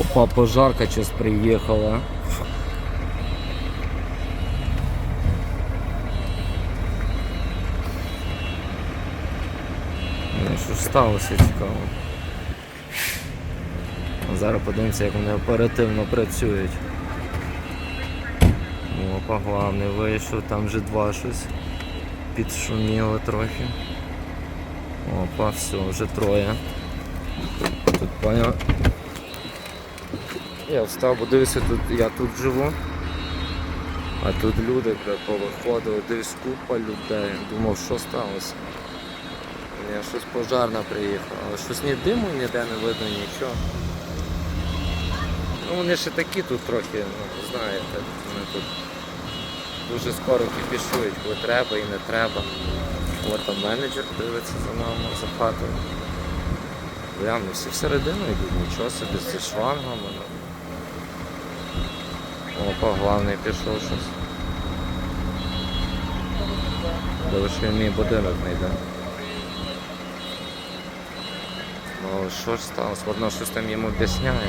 Опа, пожарка сейчас приехала. Що сталося цікаво. Зараз подивимося, як вони оперативно працюють. Опа, главний вийшов, там вже два щось. Підшуміло трохи. Опа, все, вже троє. Тут поняв. Я встав, бо дивися, тут, я тут живу. А тут люди повиходили, дивись купа людей. Думав, що сталося. Ні, щось пожарна приїхала, але щось ні диму ніде не видно, нічого. Ну вони ще такі тут трохи, ну, знаєте, вони тут дуже скоро кипішують, коли треба і не треба. От там менеджер дивиться за нами, за хатою. Вони всі всередину йдуть, нічого собі зі шлангами. Опа, главний пішов щось. Він мій будинок не йде. Ну що ж сталося? Одно щось там йому об'ясняє.